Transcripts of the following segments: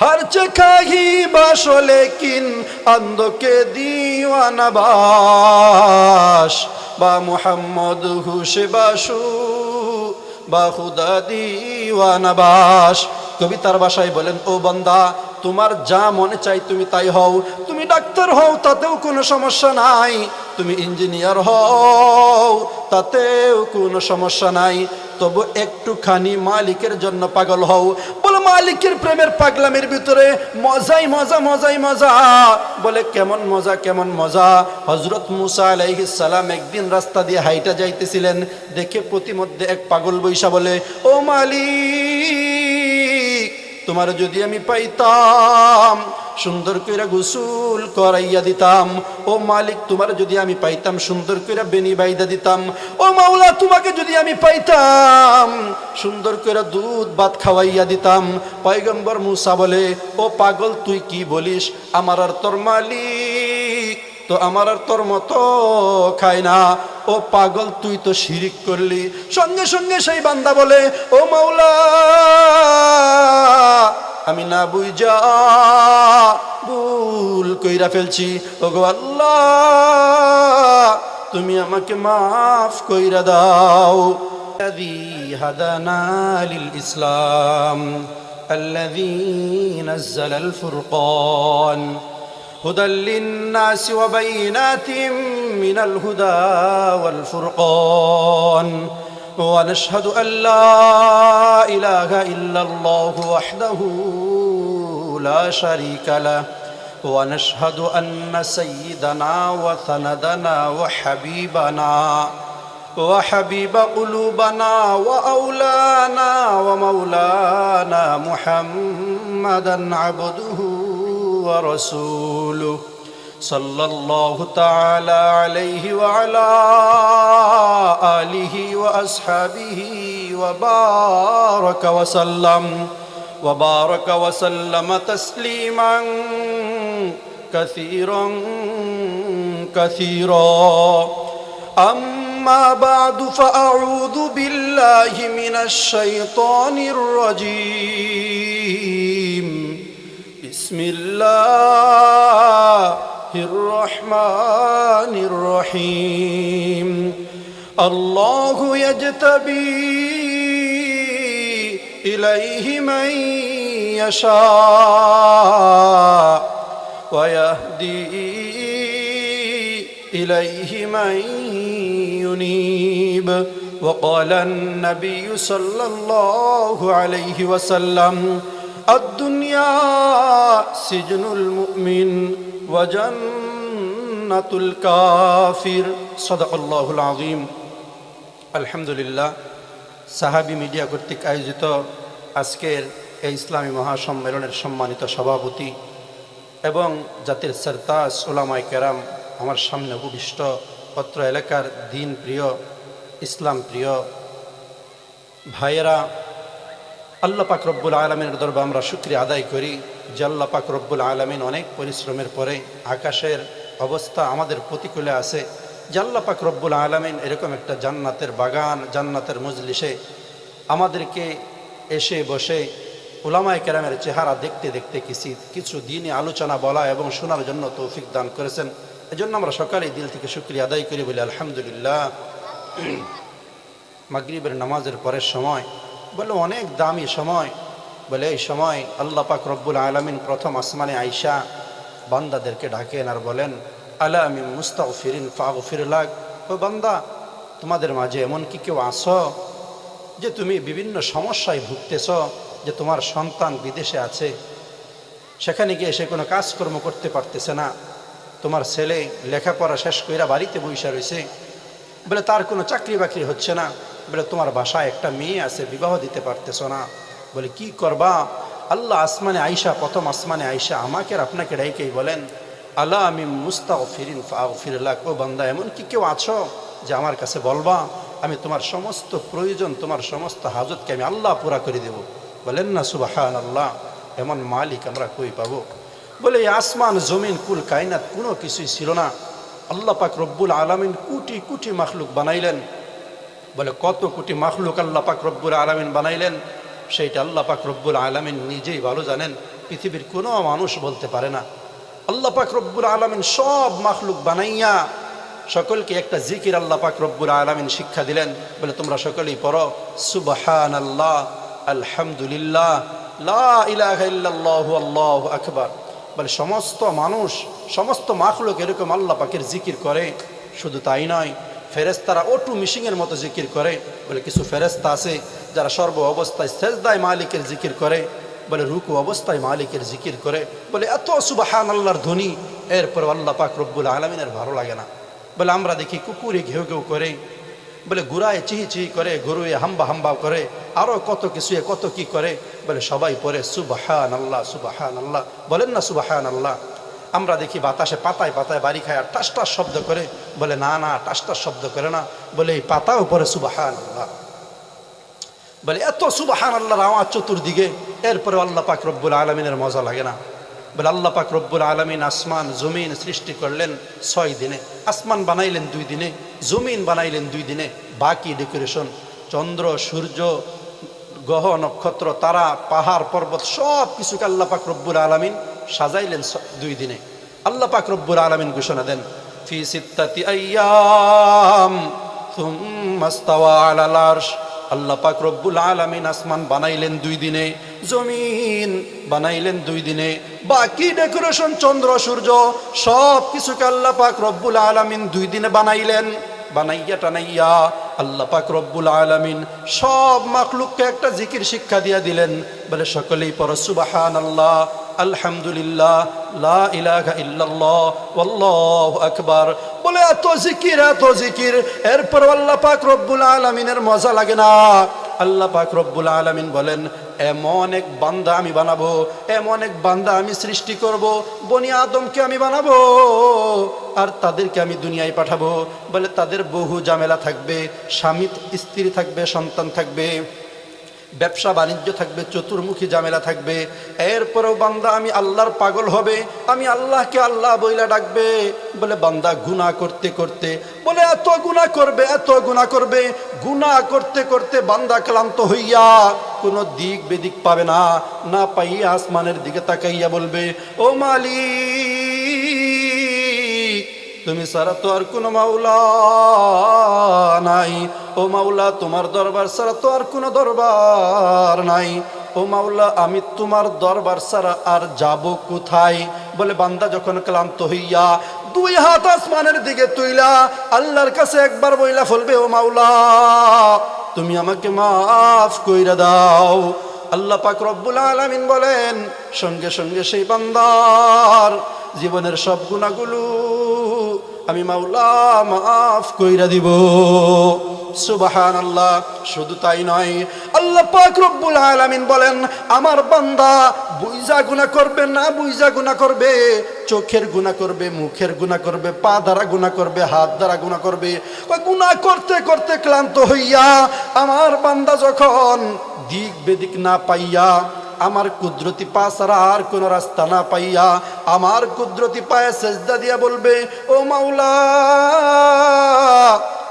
হর চেখাহি বাসলে লেকিন আন্দকে দিওয়ানা বাস বা মুহাম্মদ হুসে বাসু বা খুদা দিওয়ানা বাস কবিতার বাসায় বলেন ও বন্দা তোমার যা মনে চাই তুমি তাই হও তুমি ডাক্তার হও তাতেও কোনো সমস্যা নাই তুমি ইঞ্জিনিয়ার হও তাতেও কোনো সমস্যা নাই তবু একটুখানি মালিকের জন্য পাগল হও। বলে, মালিকের প্রেমের পাগলামের ভিতরে মজাই মজা মজাই মজা। বলে, কেমন মজা কেমন মজা। হজরত মুসা আলাইহি সালাম একদিন রাস্তা দিয়ে হাইটা যাইতেছিলেন, দেখে প্রতিমধ্যে এক পাগল বৈশা বলে, ও মালিক তোমার যদি আমি পাইতাম, সুন্দর কইরা গোসল করাইয়া দিতাম, ও মালিক তোমার যদি আমি পাইতাম, সুন্দর কইরা বেনি বাইদা দিতাম, ও মাওলা তোমাকে যদি আমি পাইতাম, সুন্দর কইরা দুধ ভাত খাওয়াইয়া দিতাম, পয়গম্বর মুসা বলে, ও পাগল তুই কি বলিস? আমার আর তোর মালিক তো আমার আর তোর মতো খায় না ও পাগল তুই তো শিরিক করলি সঙ্গে সঙ্গে সেই বান্দা বলে ও মাওলা আমি না বুঝা ভুল কইরা ফেলছি ও গো আল্লাহ তুমি আমাকে মাফ কইরা দাও الذي هدانا للإسلام الذي نزل الفرقان هدى للناس وبينات من الهدى والفرقان. ونشهد أن لا إله إلا الله وحده لا شريك له. ونشهد أن سيدنا وثندنا وحبيبنا وحبيب قلوبنا وأولانا ومولانا محمدا عبده ورسوله صلى الله تعالى عليه وعلى آله وأصحابه وبارك وسلم وبارك وسلم تسليما كثيرا كثيرا. أما بعد فأعوذ بالله من الشيطان الرجيم. بسم الله الرحمن الرحيم الله يجتبي إليه من يشاء ويهدي إليه من ينيب وقال النبي صلى الله عليه وسلم الدنيا سجن المؤمن وجنة الكافر صدق الله العظيم الحمد لله সাহাবি মিডিয়া কর্তৃক আয়োজিত আজকের এই ইসলামী মহাসম্মেলনের সম্মানিত সভাপতি এবং জাতির সরতাজ ওলামাই কেরাম আমার সামনে উপবিষ্ট পত্র এলাকার দিন প্রিয় ইসলাম প্রিয় ভাইয়েরা আল্লাহ পাক রব্বুল আলমিনের দরবার আমরা শুক্রিয়া আদায় করি যে আল্লাহ পাক রব্বুল আলমিন অনেক পরিশ্রমের পরে আকাশের অবস্থা আমাদের প্রতিকূলে আছে। যে আল্লাহ পাক রব্বুল আলমিন এরকম একটা জান্নাতের বাগান, জান্নাতের মজলিসে আমাদেরকে এসে বসে উলামায় কেরামের চেহারা দেখতে দেখতে কিছু কিছু দিনই আলোচনা বলা এবং শোনার জন্য তৌফিক দান করেছেন। এজন্য আমরা সকালেই দিল থেকে শুক্রিয়া আদায় করি বলি আলহামদুলিল্লাহ। মাগরিবের নামাজের পরের সময় বলে অনেক দামি সময়। বলে, এই সময় আল্লাহ পাক রব্বুল আলমিন প্রথম আসমানে আইসা বান্দাদেরকে ডাকেন আর বলেন, আলা আমি মুস্তাও ফিরিন ফাগ ফিরলাগ ও বান্দা, তোমাদের মাঝে এমন কি কেউ আসো যে তুমি বিভিন্ন সমস্যায় ভুগতেছ, যে তোমার সন্তান বিদেশে আছে, সেখানে গিয়ে সে কোনো কাজকর্ম করতে পারতেছে না, তোমার ছেলে লেখাপড়া শেষ কইরা বাড়িতে বৈশা রয়েছে বলে তার কোনো চাকরি বাকরি হচ্ছে না। বলে, তোমার বাসায় একটা মেয়ে আছে, বিবাহ দিতে পারতেছ না। বলে, কি করবা? আল্লাহ আসমানে আইসা, প্রথম আসমানে আইসা আমাকে আর আপনাকে ডাইকেই বলেন আল্লাহ আমি মুস্তাও ফিরিন ফাও ফিরলাক ও বান্দা এমন কি কেউ আছো যে আমার কাছে বলবা, আমি তোমার সমস্ত প্রয়োজন, তোমার সমস্ত হাজতকে আমি আল্লাহ পুরা করে দেব। বলেন না সুবাহান আল্লাহ এমন মালিক আমরা কই পাবো? বলে আসমান, জমিন, কুল, কায়নাত কোনো কিছুই ছিল না। আল্লাহ পাক রব্বুল আলমিন কুটি কুটি মাখলুক বানাইলেন। বলে, কত কোটি মাখলুক আল্লাহ পাক রব্বুল আলমিন বানাইলেন? সেইটা আল্লাহ পাক রব্বুল আলমিন নিজেই ভালো জানেন, পৃথিবীর কোনো মানুষ বলতে পারে না। আল্লাহ পাক রব্বুল আলমিন সব মাখলুক বানাইয়া সকলকে একটা জিকির আল্লাহ পাক রব্বুল আলমিন শিক্ষা দিলেন। বলে, তোমরা সকলেই পড়ো সুবহান আল্লাহ আলহামদুলিল্লাহ ইলাহা আল্লাহু আকবার। বলে, সমস্ত মানুষ, সমস্ত মাখলুক এরকম আল্লাহ পাকের জিকির করে, শুধু তাই নয় ফেরেস্তারা অটু মিশিংয়ের মতো জিকির করে, বলে কিছু ফেরেস্তা আছে যারা সর্ব অবস্থায় সেজদায় মালিকের জিকির করে, বলে রুকু অবস্থায় মালিকের জিকির করে, বলে এত সুবাহান আল্লাহর ধ্বনি এরপর আল্লাহ পাক রব্বুল আলমিনের ভালো লাগে না। বলে আমরা দেখি কুকুরে ঘেউ ঘেউ করে, বলে গুড়ায় চিহি চিহি করে, গরুয়ে হাম্বা হাম্বা করে আরও কত কিছু কত কি করে, বলে সবাই পরে সুবাহান আল্লাহ সুবাহান আল্লাহ বলেন না সুবাহান আল্লাহ আমরা দেখি বাতাসে পাতায় পাতায় বাড়ি খায় আর টাস টাস শব্দ করে বলে, না না টাস টাস শব্দ করে না। বলে, এই পাতাও পরে সুবাহান আল্লাহ বলে, এত সুবাহান আল্লাহর আওয়াজ চতুর্দিকে, এরপরে আল্লাহ পাক রব্বুল আলমিনের মজা লাগে না। বলে, আল্লাহ পাক রব্বুল আলমিন আসমান, জমিন সৃষ্টি করলেন ছয় দিনে। আসমান বানাইলেন দুই দিনে, জমিন বানাইলেন দুই দিনে। বাকি ডেকোরেশন চন্দ্র, সূর্য, গ্রহ, নক্ষত্র, তারা, পাহাড়, পর্বত, সব কিছুকে আল্লাহ পাক রব্বুল আলমিন সাজাইলেন দুই দিনে। আল্লাহ পাক রব্বুল আলমিন ঘোষণা দেন ফি সিত্তাতি আইয়াম ثم استوى على العرش আল্লাহ পাক রব্বুল আলামিন আসমান বানাইলেন দুই দিনে জমিন বানাইলেন দুই দিনে বাকি ডেকোরেশন চন্দ্র সূর্য সব কিছুকে আল্লাহ পাক রব্বুল আলামিন দুই দিনে বানাইলেন বানাইয়া টানাইয়া আল্লাহ পাক রব্বুল আলামিন সব মাখলুককে একটা জিকির শিক্ষা দিয়া দিলেন বলে সকলেই পর সুবাহান আল্লাহ আলহামদুলিল্লাহ, লা ইলাহা ইল্লাল্লাহ, ওয়াল্লাহু আকবার। বলে, এত জিকির এত জিকির, এরপর আল্লাহ পাক রব্বুল আলামিনের মজা লাগে না। আল্লাহ পাক রব্বুল আলামিন বলেন, এমন এক বান্দা আমি বানাবো, এমন এক বান্দা আমি সৃষ্টি করব, বনি আদমকে আমি বানাবো, আর তাদেরকে আমি দুনিয়ায় পাঠাবো। বলে, তাদের বহু ঝামেলা থাকবে, স্বামী, স্ত্রী থাকবে, সন্তান থাকবে। ব্যবসা বাণিজ্য থাকবে, চতুর্মুখী ঝামেলা থাকবে। এরপরেও বান্দা, আমি আল্লাহর পাগল হবে। আমি আল্লাহকে আল্লাহ বইলা ডাকবে। বলে, বান্দা গুণা করতে করতে। বলে, এত গুণা করবে, এত গুণা করবে। গুণা করতে করতে বান্দা ক্লান্ত হইয়া কোনো দিক বেদিক পাবে না। না পাইয়া আসমানের দিকে তাকাইয়া বলবে, ও মালিক তুমি ছাড়া তো আর কোনো মাওলা নাই। ও মাওলা, তোমার দরবার ছাড়া তো আর কোনো দরবার নাই। ও মাওলা, আমি তোমার দরবার ছাড়া আর যাব কোথায়? বলে বান্দা যখন ক্লান্ত হইয়া দুই হাত আসমানের দিকে তুইলা, আল্লাহর কাছে একবার বইলা ফলবে, ও মাওলা, তুমি আমাকে মাফ কইরা দাও। আল্লাহ পাক রব্বুল আলামিন বলেন, সঙ্গে সঙ্গে সেই বান্দার জীবনের সব গুণাগুলো আমি মাওলা মাফ কইরা দিব। সুবাহান আল্লাহ শুধু তাই নয়, আল্লাহ পাক রব্বুল আলামিন বলেন, আমার বান্দা বুইজা গুনাহ করবে না বুইজা গুনাহ করবে, চোখের গুনাহ করবে, মুখের গুনাহ করবে, পা দ্বারা গুনাহ করবে, হাত দ্বারা গুনাহ করবে। গুনাহ করতে করতে ক্লান্ত হইয়া, আমার বান্দা যখন দিক বেদিক না পাইয়া আমার কুদরতি পা ছাড়া আর কোনো রাস্তা না পাইয়া আমার কুদরতি পায়ে সেজদা দিয়া বলবে, ও মাওলা,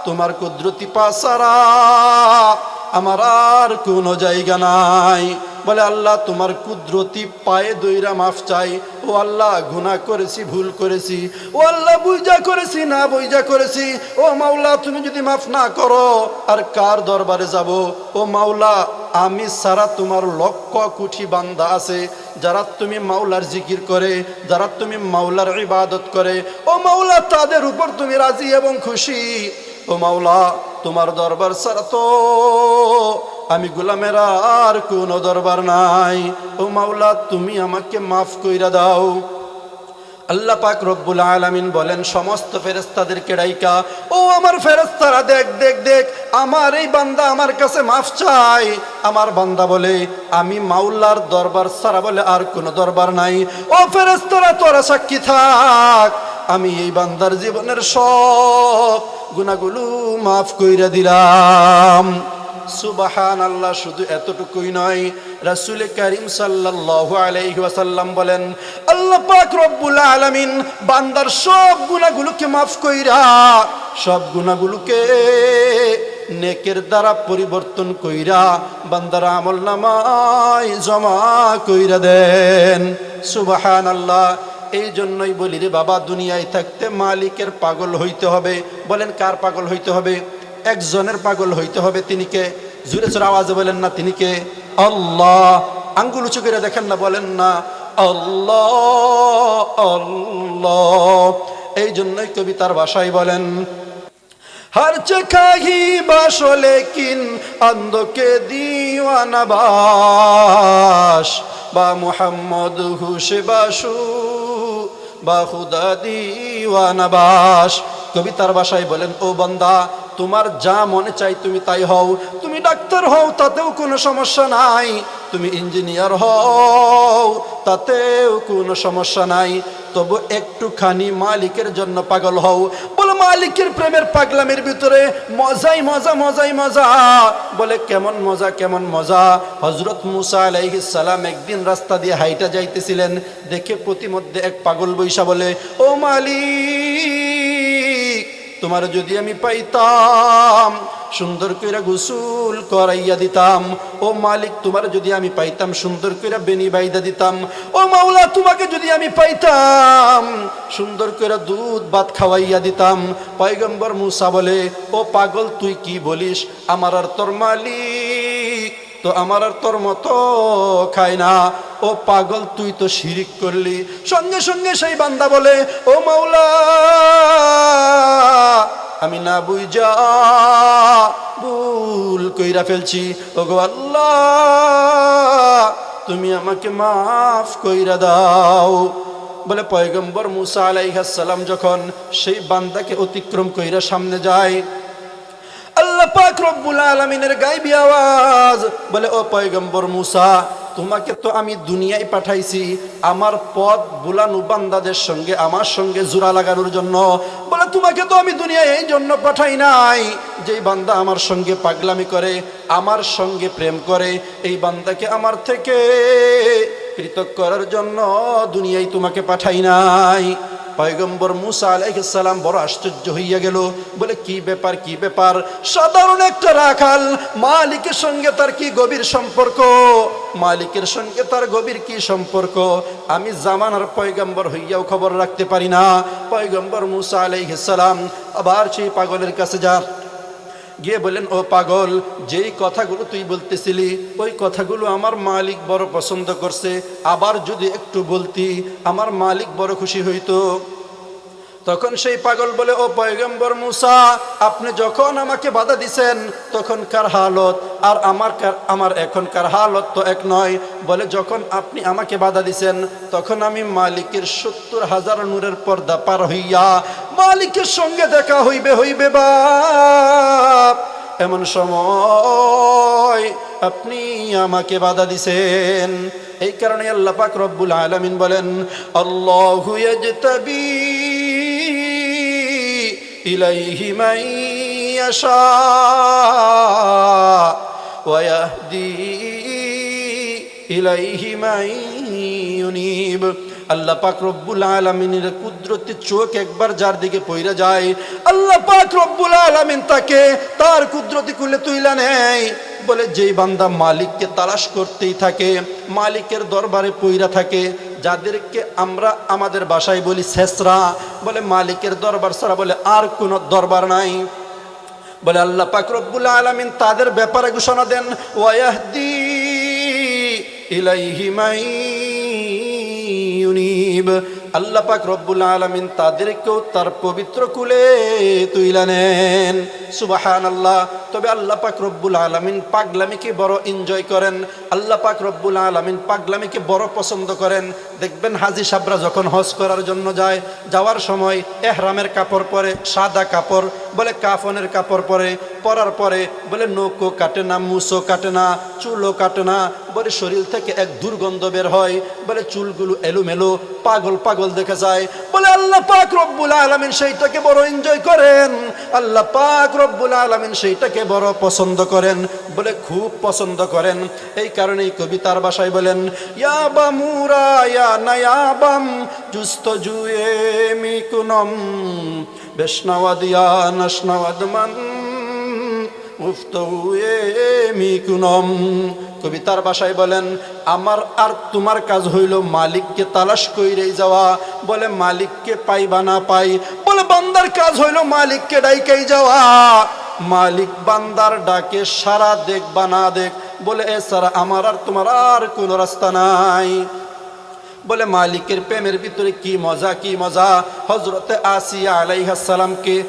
তোমার কুদরতি পা ছাড়া আমার আর কোনো জায়গা নাই। বলে আল্লাহ, তোমার কুদরতি পায়ে দইরা মাফ চাই। ও আল্লাহ, গুনাহ করেছি, ভুল করেছি। ও আল্লাহ বুঝা করেছি, না বুঝা করেছি। ও মাওলা, তুমি যদি মাফ না করো, আর কার দরবারে যাব? ও মাওলা আমি সারা তোমার লক্ষ কুঠি বান্দা আছে, যারা তুমি মাওলার জিকির করে, যারা তুমি মাওলার ইবাদত করে। ও মাওলা, তাদের উপর তুমি রাজি এবং খুশি। ও মাওলা, তোমার দরবার ছাড়া তো আমি গোলামের আর কোনো দরবার নাই। ও মাওলা, তুমি আমাকে মাফ কইরা দাও। আল্লাহ পাক রব্বুল আলামিন বলেন, সমস্ত ফেরেস্তাদেরকে ডাইকা, ও আমার ফেরেস্তারা দেখ দেখ দেখ আমার এই বান্দা আমার কাছে মাফ চাই। আমার বান্দা বলে, আমি মাওলার দরবার ছাড়া বলে আর কোনো দরবার নাই। ও ফেরেস্তারা তোরা সাক্ষী থাক। আমি এই বান্দার জীবনের সব গুণাগুলো মাফ কইরা দিলাম। সুবাহান আল্লাহ শুধু এতটুকুই নয়। রাসূল করিম সাল্লাহ আলাইহি ওয়াসাল্লাম বলেন, আল্লাহ পাক রব্বুল আলামিন বান্দার সব গুনাহগুলোকে মাফ কইরা, সব গুনাহগুলোকে নেকের দ্বারা পরিবর্তন কইরা বান্দারা আমল নামায় জমা কইরা দেন। সুবাহান আল্লাহ এই জন্যই বলি রে বাবা, দুনিয়ায় থাকতে মালিকের পাগল হইতে হবে। বলেন, কার পাগল হইতে হবে? একজনের পাগল হইতে হবে তিনি কে? জুড়ে জোরে আওয়াজে বলেন না তিনি কে? আল্লাহ, আঙ্গুল উঁচু করে দেখেন না, বলেন না? আল্লাহ আল্লাহ। এই জন্যই কবিতার ভাষায় বলেন হর চেখাহি বাসলে কিন আন্দকে দিওয়ানা বাস বা মোহাম্মদ হুসে বাসু বা হুদা দিওয়ানা বাস কবিতার বাসায় বলেন ও বন্দা তোমার যা মনে চাই তুমি তাই হও। তুমি ডাক্তার হও, তাতেও কোনো সমস্যা নাই। তুমি ইঞ্জিনিয়ার হও, তাতেও কোনো সমস্যা নাই। তবু একটুখানি মালিকের জন্য পাগল হও। বলে, মালিকের প্রেমের পাগলামের ভিতরে মজাই মজা মজাই মজা। বলে, কেমন মজা কেমন মজা। হজরত মুসা আলাইহিস সালাম একদিন রাস্তা দিয়ে হাইটা যাইতেছিলেন, দেখে প্রতিমধ্যে এক পাগল বৈশা বলে, ও মালিক তোমার যদি আমি পাইতাম, সুন্দর কইরা গোসল করাইয়া দিতাম, ও মালিক তোমার যদি আমি পাইতাম, সুন্দর কইরা বেনি বাইদা দিতাম, ও মাওলা তোমাকে যদি আমি পাইতাম, সুন্দর কইরা দুধ ভাত খাওয়াইয়া দিতাম, পয়গম্বর মুসা বলে, ও পাগল তুই কি বলিস? আমার আর তোর মালিক তো আমার আর তোর মতো খায় না। ও পাগল, তুই তো শিরিক করলি। সঙ্গে সঙ্গে সেই বান্দা বলে, ও মাওলা, আমি না বুঝা ভুল কইরা ফেলছি। ও গো আল্লাহ, তুমি আমাকে মাফ কইরা দাও। বলে পয়গম্বর মুসা আলাইহাসাল্লাম যখন সেই বান্দাকে অতিক্রম কইরা সামনে যায় আল্লাহ পাক রব্বুল আলামিনের গায়বী আওয়াজ বলে, ও পয়গম্বর মুসা, তোমাকে তো আমি দুনিয়ায় পাঠাইছি, আমার পথ বুলানু বান্দাদের সঙ্গে, আমার সঙ্গে জোড়া লাগানোর জন্য। বলে, তোমাকে তো আমি দুনিয়ায় এই জন্য পাঠাই নাই, যেই বান্দা আমার সঙ্গে পাগলামি করে, আমার সঙ্গে প্রেম করে, এই বান্দাকে আমার থেকে পৃথক করার জন্য দুনিয়ায় তোমাকে পাঠাই নাই। পয়গম্বর মুসা আলাইহিসসালাম বড় আশ্চর্য হইয়া গেল। বলে, কি ব্যাপার কি ব্যাপার? সাধারণ একটা রাখাল, মালিকের সঙ্গে তার কি গভীর সম্পর্ক? মালিকের সঙ্গে তার গভীর কি সম্পর্ক? আমি জামানার পয়গম্বর হইয়াও খবর রাখতে পারি না। পয়গম্বর মুসা আলাইহিসসালাম আবার সেই পাগলের কাছে যা গিয়ে বলেন ও পাগল, যেই কথাগুলো তুই বলতেছিলি, ওই কথাগুলো আমার মালিক বড় পছন্দ করছে। আবার যদি একটু বলতি, আমার মালিক বড় খুশি হইতো। তখন সেই পাগল বলে, ও পয়গম্বর মুসা, আপনি যখন আমাকে বাধা দিছেন তখন কার হালত, আর আমার আমার এখনকার হালত তো এক নয়। বলে, যখন আপনি আমাকে বাধা দিছেন, তখন আমি মালিকের সত্তর হাজার নূরের পর্দা পার হইয়া মালিকের সঙ্গে দেখা হইবে হইবে বাপ এমন সময় আপনি আমাকে বাধা দিছেন। এই কারণে আল্লাহ পাক রব্বুল আলামিন বলেন, আল্লাহু إليه من يشاء ويهدي إليه من ينيب. আল্লাহ পাক রব্বুল আলমিনের কুদরতি চোখ একবার যার দিকে পইরা যায়, আল্লাহ পাক রব্বুল আলমিন তাকে তার কুদরতি কুলে তুইলা নেয়। বলে, যেই বান্দা মালিককে তালাশ করতেই থাকে, মালিকের দরবারে পইরা থাকে, যাদেরকে আমরা আমাদের বাসায় বলি শেষরা, বলে, মালিকের দরবার ছাড়া বলে আর কোনো দরবার নাই। বলে, আল্লাহ পাক রব্বুল আলামিন তাদের ব্যাপারে ঘোষণা দেন ওয়াহদি ইলাইহি মাই ইউনিব আল্লাহ পাক রব্বুল আলামিন তাদেরকেও তার পবিত্র কুলে তুইলা নেন। সুবাহান আল্লাহ তবে আল্লাহ পাক রব্বুল আলামিন পাগলামিকে বড় এনজয় করেন। আল্লাহ পাক রব্বুল আলামিন পাগলামিকে বড় পছন্দ করেন। দেখবেন হাজি সাবরা যখন হজ করার জন্য যায়, যাওয়ার সময় এহরামের কাপড় পরে, সাদা কাপড়, বলে কাফনের কাপড় পরে, পরার পরে বলে নৌকো কাটে না, মুসো কাটে না, চুলও কাটে না বলে শরীর থেকে এক দুর্গন্ধ বের হয়, বলে চুলগুলো এলোমেলো, পাগল পাগল দেখে যায়। বলে আল্লাহ পাক রব্বুল আলামিন সেইটাকে বড় এনজয় করেন। আল্লাহ পাক রব্বুল আলামিন সেইটাকে বড় পছন্দ করেন, বলে খুব পছন্দ করেন। এই কারণে এই কবিতার বাসায় বলেন, ইয়া বামুরা ইয়া নায়াবাম জুস্ত জুয়ে মিকুনম বেশনাওয়াদ ইয়া মান কবিতার ভাষায় বলেন, আমার আর তোমার কাজ হইল মালিককে তালাশ কইরেই যাওয়া। বলে, মালিককে পাইবা না পাই। বলে, বান্দার কাজ হইল মালিককে ডাইকাই যাওয়া। মালিক বান্দার ডাকে সারা দেখ বা না দেখ। বলে, এ সারা আমার আর তোমার আর কোনো রাস্তা নাই। বলে, মালিকের প্রেমের ভিতরে কি মজা কি মজা? হজরতে আসিয়া আলাইহাসালামকে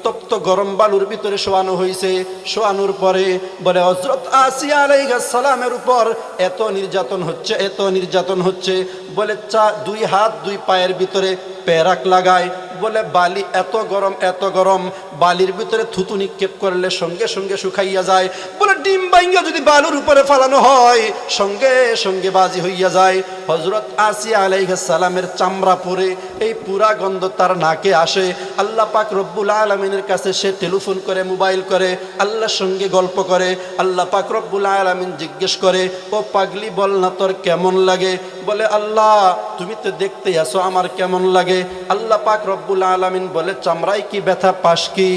উত্তপ্ত গরম বালুর ভিতরে শোয়ানো হয়েছে। শোয়ানোর পরে বলে হজরত আসিয়া আলাইহাসালামের উপর এত নির্যাতন হচ্ছে, এত নির্যাতন হচ্ছে। বলে, চা, দুই হাত, দুই পায়ের ভিতরে প্যারাক লাগায়। বলে, বালি এত গরম এত গরম, বালির ভিতরে থুতু নিক্ষেপ করলে সঙ্গে সঙ্গে শুকাইয়া যায়। বলে, ডিম বাইঙ্গা যদি বালুর উপরে ফালানো হয়, সঙ্গে সঙ্গে বাজি হইয়া যায়। হজরত আসিয়া আলাইহিস সালামের চামড়া পরে এই পুরা গন্ধ তার নাকে আসে। আল্লাহ পাক রব্বুল আলমিনের কাছে সে টেলিফোন করে, মোবাইল করে, আল্লাহর সঙ্গে গল্প করে। আল্লাহ পাক রব্বুল আলমিন জিজ্ঞেস করে, ও পাগলি, বল না তোর কেমন লাগে? বলে, আল্লাহ, তুমি তো দেখতে আসো আমার কেমন লাগে? আল্লাহ পাক রব্বুল আলমিন বলে চামড়াই কি ব্যথা পাস কি?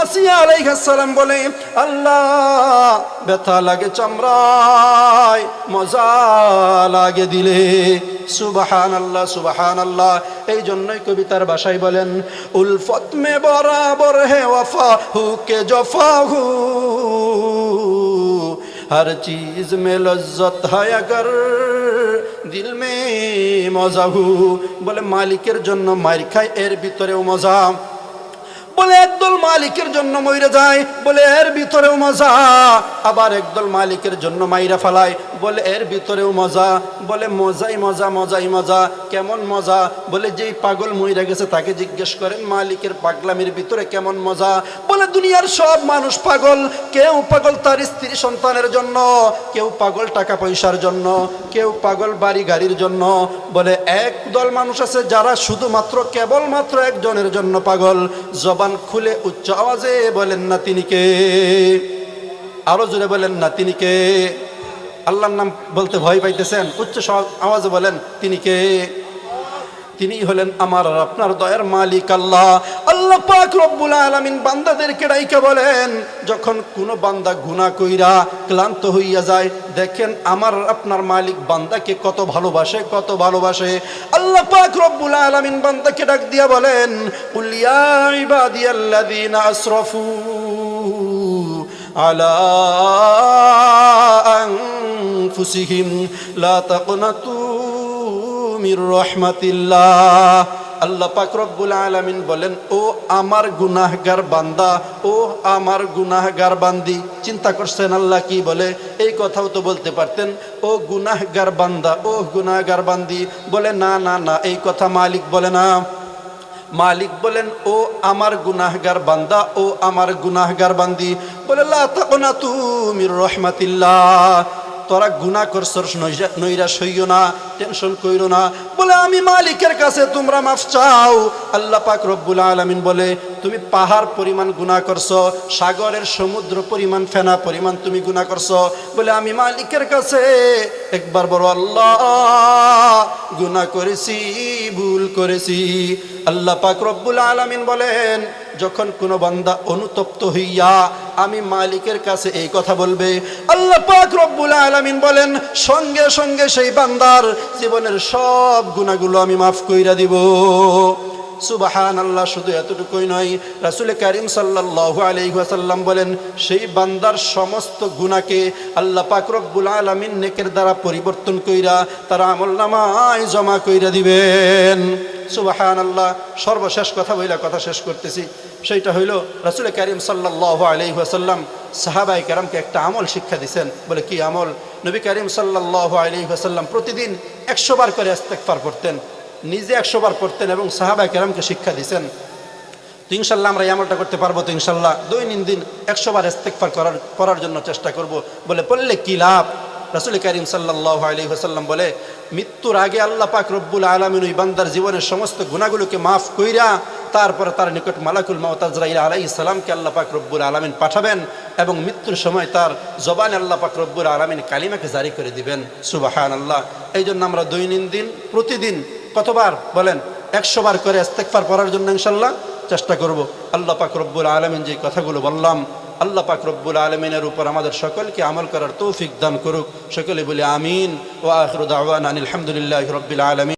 আসিয়া আলাইহাসালাম বলে, আল্লাহ, ব্যথা লাগে চামড়ায়, মজা লাগে দিলে। সুবাহান আল্লাহ সুবাহান আল্লাহ এই জন্যই কবিতার বাসায় বলেন, উলফত মে বরাবর হে ওয়ফা হুকে জফা হু। হর চিজ মে লজ্জত ہے দিল মে মজা হু। বলে, মালিকের জন্য মার খায়, এর ভিতরেও মজা। বলে একদল মালিকের জন্য মইরে যায়, বলে এর ভিতরেও মজা। আবার একদল মালিকের জন্য মাইরা ফালায়, বলে এর ভিতরেও মজা। বলে মজাই মজা মজাই মজা, কেমন মজা? বলে যেই পাগল মইরা গেছে তাকে জিজ্ঞেস করেন, মালিকের পাগলামির ভিতরে কেমন মজা? বলে দুনিয়ার সব মানুষ পাগল, কেউ পাগল তার স্ত্রী সন্তানের জন্য, কেউ পাগল টাকা পয়সার জন্য, কেউ পাগল বাড়ি গাড়ির জন্য। বলে এক দল মানুষ আছে যারা শুধুমাত্র কেবলমাত্র একজনের জন্য পাগল। জবান খুলে উচ্চ আওয়াজে বলেন না তিনি কে আরও জোরে বলেন না তিনি কে আল্লাহর নাম বলতে ভয় পাইতেছেন, উচ্চ আওয়াজে বলেন তিনি কে তিনি হলেন আমার আর আপনার দয়ার মালিক আল্লাহ আল্লাহ পাক রব্বুল আলামিন বান্দাদেরকে ডাইকে বলেন যখন কোন বান্দা গুনাহ কইরা ক্লান্ত হইয়া যায় দেখেন আমার আর আপনার মালিক বান্দাকে কত ভালোবাসে কত ভালোবাসে আল্লাহ পাক রব্বুল আলামিন বান্দাকে ডাক দিয়া বলেন কুল ইয়া ইবাদিয়াল্লাযীনা আসরাফু على أنفسهم لا تقنطوا মির রহমাতিল্লাহ। আল্লাহ পাক রব্বুল বলেন, ও আমার গুনাহগার বান্দা, ও আমার গুনাহগার বান্দি। চিন্তা করছেন আল্লাহ কি বলে? এই কথাও তো বলতে পারতেন, ও গুনাহগার বান্দা, ও গুনাহগার বান্দি। বলে, না না না, এই কথা মালিক বলে না। মালিক বলেন, ও আমার গুনাহগার বান্দা, ও আমার গুনাহগার বান্দি। বলে, লা তাকুনা তুমি রহমাতিল্লাহ। তোরা গুনা করছস নৈরা- হইও না, টেনশন কইরো না। বলে, আমি মালিকের কাছে তোমরা মাফ চাও। আল্লাহ পাক রব্বুল আলামিন বলে, তুমি পাহাড় পরিমাণ গুনাহ করছ, সাগরের সমুদ্র পরিমাণ, ফেনা পরিমাণ তুমি গুনাহ করছ। বলে, আমি মালিকের কাছে একবার বড় আল্লাহ, গুনাহ করেছি, ভুল করেছি। আল্লাহ পাক রব্বুল আলামিন বলেন যখন কোন বান্দা অনুতপ্ত হইয়া আমি মালিকের কাছে এই কথা বলবে, আল্লাহ পাক রব্বুল আলামিন বলেন, সঙ্গে সঙ্গে সেই বান্দার জীবনের সব গুণাগুলো আমি মাফ কইরা দিব। সুবাহান আল্লাহ শুধু এতটুকুই নয়, রাসুল করিম সাল্লাল্লাহু আলাইহি ওয়াসাল্লাম বলেন, সেই বান্দার সমস্ত গুনাহকে আল্লাহ পাক রব্বুল আলামিন নেকের দ্বারা পরিবর্তন কইরা তারা আমল নামায় জমা কইরা দিবেন। সুবাহান আল্লাহ সর্বশেষ কথা বইলা কথা শেষ করতেছি। সেইটা হইল, রাসুল করিম সাল্লাহ আলাইহি ওয়াসাল্লাম সাহাবাই কেরামকে একটা আমল শিক্ষা দিছেন। বলে, কি আমল? নবী করিম সাল্লাহ ওয়াসাল্লাম প্রতিদিন একশো বার করে ইস্তেগফার করতেন নিজে একশো বার করতেন এবং সাহাবাই কেরামকে শিক্ষা দিছেন। তো ইনশাল্লাহ আমরা এই আমলটা করতে পারব তো ইনশাল্লাহ। দৈনন্দিন একশো বার ইস্তেকফার করার করার জন্য চেষ্টা করব। বলে পড়লে কি লাভ? রাসুল করিম সাল্লাহ আলী হাসাল্লাম বলে, মৃত্যুর আগে আল্লাহ পাক রব্বুল আলমিন বান্দার জীবনের সমস্ত গুণাগুলোকে মাফ কইরা, তারপরে তার নিকট মালাকুল মাওতাজরাইল আলাই ইসলামকে আল্লাহ পাক রব্বুল আলমিন পাঠাবেন এবং মৃত্যুর সময় তার জবানে আল্লাহ পাক রব্বুল আলমিন কালিমাকে জারি করে দিবেন। সুবাহান আল্লাহ এই জন্য আমরা দৈনন্দিন, প্রতিদিন কতবার বলেন? একশো বার করে ইস্তেকফার পড়ার জন্য ইনশাল্লাহ চেষ্টা করব। আল্লাহ পাক রব্বুল আলমিন যে কথাগুলো বললাম, আল্লাহ পাক রব্বুল আলমিনের উপর আমাদের সকলকে আমল করার তৌফিক দান করুক। সকলে বলি আমিন। ও আখরুদ আওয়ান আলহামদুলিল্লাহ রব্বিল আলমিন।